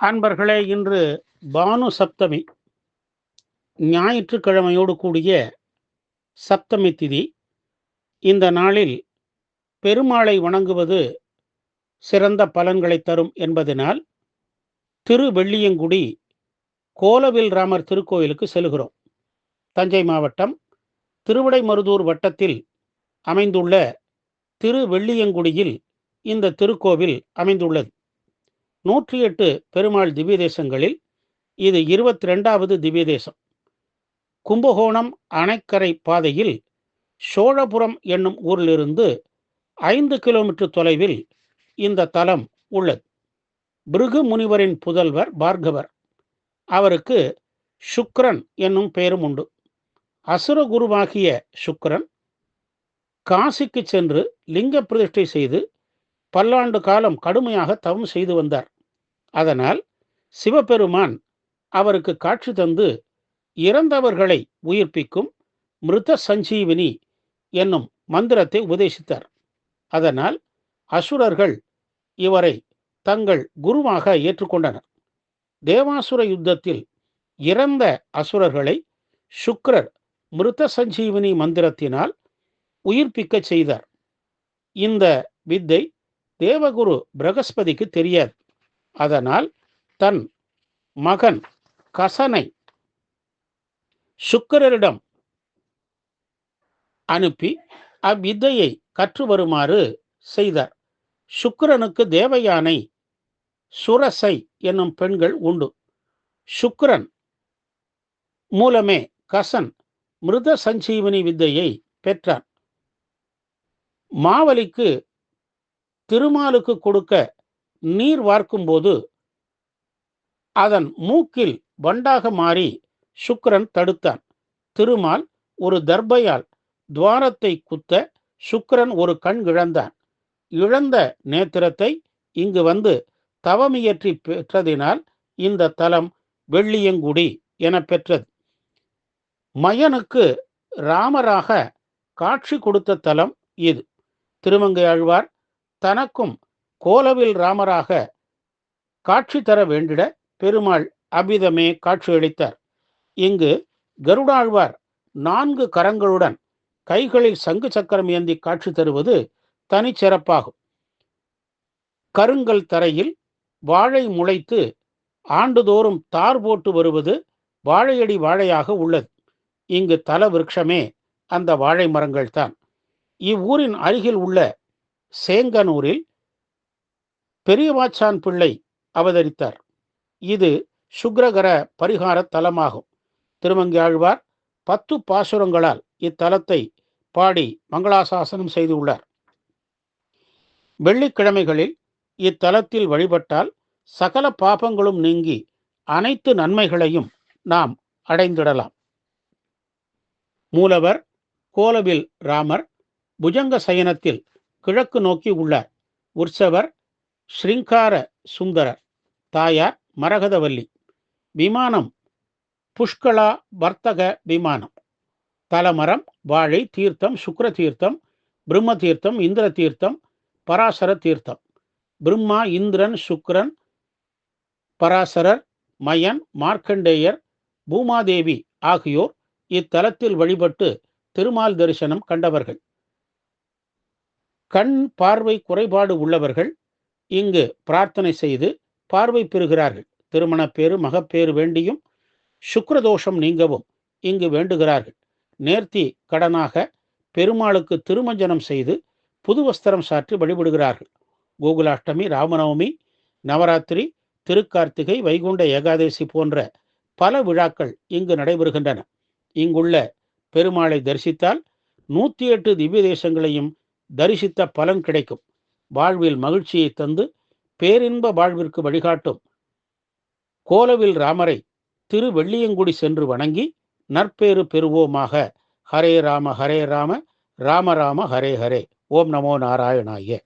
அன்பர்களே இன்று பானு சப்தமி ஞாயிற்றுக்கிழமையோடு கூடிய சப்தமி திதி. இந்த நாளில் பெருமாளை வணங்குவது சிறந்த பலன்களை தரும் என்பதனால் திருவெள்ளியங்குடி கோலவில் ராமர் திருக்கோயிலுக்கு செல்கிறோம். தஞ்சை மாவட்டம் திருவிடைமருதூர் வட்டத்தில் அமைந்துள்ள திருவெள்ளியங்குடியில் இந்த திருக்கோவில் அமைந்துள்ளது. நூற்றி எட்டு பெருமாள் திவ்ய தேசங்களில் இது இருபத்தி ரெண்டாவது திவ்ய தேசம் கும்பகோணம் அணைக்கரை பாதையில் சோழபுரம் என்னும் ஊரிலிருந்து ஐந்து கிலோமீட்டர் தொலைவில் இந்த தலம் உள்ளது. பிருகு முனிவரின் புதல்வர் பார்கவர். அவருக்கு சுக்ரன் என்னும் பெயரும் உண்டு. அசுர குருவாகிய சுக்ரன் காசிக்கு சென்று லிங்க பிரதிஷ்டை செய்து பல்லாண்டு காலம் கடுமையாக தவம் செய்து வந்தார். அதனால் சிவபெருமான் அவருக்கு காட்சி தந்து இறந்தவர்களை உயிர்ப்பிக்கும் மிருத சஞ்சீவினி என்னும் மந்திரத்தை உபதேசித்தார். அதனால் அசுரர்கள் இவரை தங்கள் குருவாக ஏற்றுக்கொண்டனர். தேவாசுர யுத்தத்தில் இறந்த அசுரர்களை சுக்ரர் மிருத சஞ்சீவினி மந்திரத்தினால் உயிர்ப்பிக்க செய்தார். இந்த வித்தை தேவகுரு பிரகஸ்பதிக்கு தெரியாது. அதனால் தன் மகன் கசனை சுக்கரரிடம் அனுப்பி அவ்வித்தையை கற்று வருமாறு செய்தார். சுக்கிரனுக்கு தேவயானை சுரசை என்னும் பெண்கள் உண்டு. சுக்கிரன் மூலமே கசன் மிருத சஞ்சீவனி வித்தையை பெற்றான். மாவலிக்கு திருமாலுக்கு கொடுக்க நீர் வார்க்கும்போது அதன் மூக்கில் வண்டாக மாறி சுக்கரன் தடுத்தான். திருமால் ஒரு தர்பையால் துவாரத்தை குத்த சுக்கிரன் ஒரு கண் இழந்தான். இழந்த நேத்திரத்தை இங்கு வந்து தவமியற்றி பெற்றதினால் இந்த தலம் வெள்ளியங்குடி என பெற்றது. மயனுக்கு ராமராக காட்சி கொடுத்த தலம் இது. திருமங்கை ஆழ்வார் தனக்கும் கோலவில் ராமராக காட்சி தர வேண்டிட பெருமாள் அபிதமே காட்சியளித்தார் இங்கு கருடாழ்வார் நான்கு கரங்களுடன் கைகளில் சங்கு சக்கரம் ஏந்தி காட்சி தருவது தனிச்சிறப்பாகும் கருங்கல் தரையில் வாழை முளைத்து ஆண்டுதோறும் தார் போட்டு வருவது வாழையடி வாழையாக உள்ளது. இங்கு தல விருட்சமே அந்த வாழை மரங்கள்தான். இவ்வூரின் அருகில் உள்ள சேங்கனூரில் பெரியமாச்சான் பிள்ளை அவதரித்தார். இது சுக்ரகர பரிகார தலமாகும். திருமங்கியாழ்வார் பத்து பாசுரங்களால் இத்தலத்தை பாடி மங்களாசாசனம் செய்துள்ளார். வெள்ளிக்கிழமைகளில் இத்தலத்தில் வழிபட்டால் சகல பாபங்களும் நீங்கி அனைத்து நன்மைகளையும் நாம் அடைந்திடலாம். மூலவர் கோலவில் ராமர் புஜங்க சயனத்தில் கிழக்கு நோக்கி உள்ளார் உற்சவர் ஸ்ரீங்கார சுந்தரர் தாயார் மரகதவல்லி. விமானம் புஷ்கலா வர்த்தக விமானம். தலமரம் வாழை தீர்த்தம் சுக்ர தீர்த்தம் பிரம்ம தீர்த்தம் இந்திர தீர்த்தம் பராசர தீர்த்தம். பிரம்மா இந்திரன் சுக்ரன் பராசரர் மயன் மார்க்கண்டேயர் பூமாதேவி ஆகியோர் இத்தலத்தில் வழிபட்டு திருமால் தரிசனம் கண்டவர்கள். கண் பார்வை குறைபாடு உள்ளவர்கள் இங்கு பிரார்த்தனை செய்து பார்வை பெறுகிறார்கள். திருமணப்பேறு மகப்பேறு வேண்டியும் சுக்ரதோஷம் நீங்கவும் இங்கு வேண்டுகிறார்கள். நேர்த்தி கடனாக பெருமாளுக்கு திருமஞ்சனம் செய்து புது வஸ்திரம் சாற்றி வழிபடுகிறார்கள். கோகுலாஷ்டமி ராமநவமி நவராத்திரி திருக்கார்த்திகை வைகுண்ட ஏகாதசி போன்ற பல விழாக்கள் இங்கு நடைபெறுகின்றன. இங்குள்ள பெருமாளை தரிசித்தால் நூற்றி எட்டு திவ்ய தேசங்களையும் தரிசித்த பலன் கிடைக்கும். வாழ்வில் மகிழ்ச்சியை தந்து பேரின்ப வாழ்விற்கு வழிகாட்டும். கோலவில் ராமரை திரு வெள்ளியங்குடி சென்று வணங்கி நற்பேறு பெறுவோமாக. ஹரே ராம ஹரே ராம ராம ராம ஹரே ஹரே. ஓம் நமோ நாராயணாய.